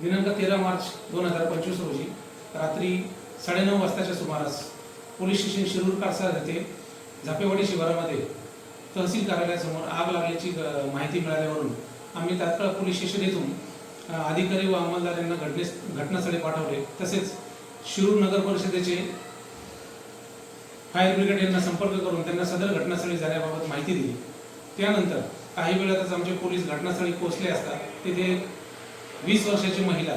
दिनांक तेरा मार्च दोन हजार पंचवीस रोजी रात्री साडेनऊ वाजताच्या सुमारास पोलीस स्टेशन शिरूर कासार येथे झापेवाडी शिवारामध्ये तहसील कार्यालयासमोर आग लागल्याची माहिती मिळाल्यावरून आम्ही तात्काळ पोलीस स्टेशन येथून अधिकारी व अंमलदार यांना घटनेस घटनास्थळी पाठवले. तसेच शिरूर नगर परिषदेचे फायर ब्रिगेड यांना संपर्क करून त्यांना सदर घटनास्थळी जाण्याबाबत माहिती दिली. त्यानंतर काही वेळातच आमचे पोलीस घटनास्थळी पोहोचले असता तिथे वीस वर्षाची महिला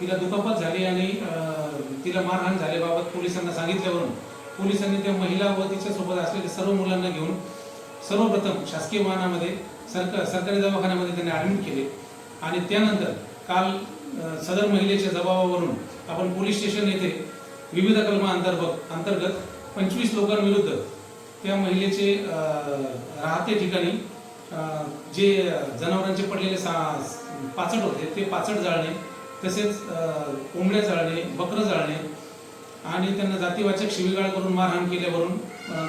तिला दुखापत झाली आणि अं, तिला मारहाण झाल्याबाबत पोलिसांना सांगितल्यावरून पोलिसांनी त्या महिला व तिच्यासोबत असलेल्या सर्व मुलांना घेऊन सर्वप्रथम शासकीय वाहनामध्ये सरकार सरकारी दवाखान्यामध्ये त्यांनी ॲडमिट केले. आणि त्यानंतर काल सदर महिलेच्या जबाबावरून आपण पोलीस स्टेशन येथे विविध कलमा अंतर्गत अंतर्गत पंचवीस लोकांविरुद्ध त्या महिलेचे अं, राहते ठिकाणी जे जनावरांचे पडलेले सा पाचट होते ते पाचट जाळणे तसेच कोंबड्या जाळणे बकरं जाळणे आणि त्यांना जातीवाचक शिवीगाळ करून मारहाण केल्यावरून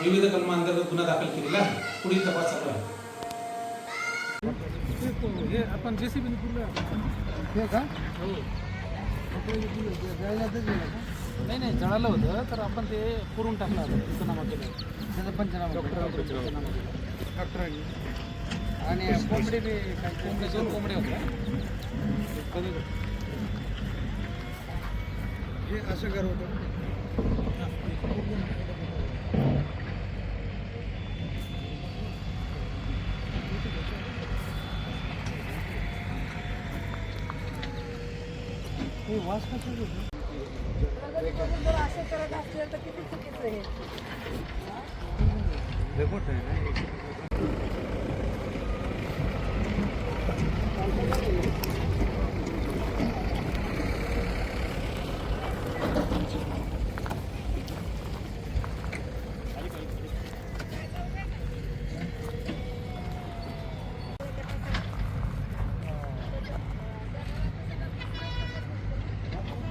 विविध कलमा अंतर्गत गुन्हा दाखल केलेला आहे. पुढील तपास चालू आहे. हे आपण जेसीबी हे का? हो. का नाही नाही जळालं होतं तर आपण ते पुरून टाकलं होतं. पंचनामा केलं त्याचा पंचनामा डॉक्टर पंचनामा केला डॉक्टरांनी आणि कोंबडी बी कोंबडे दोन कोंबडे होते हे असं घर होतं. हे वास कसं असं करत असलं तर किती चुकीचं आहे.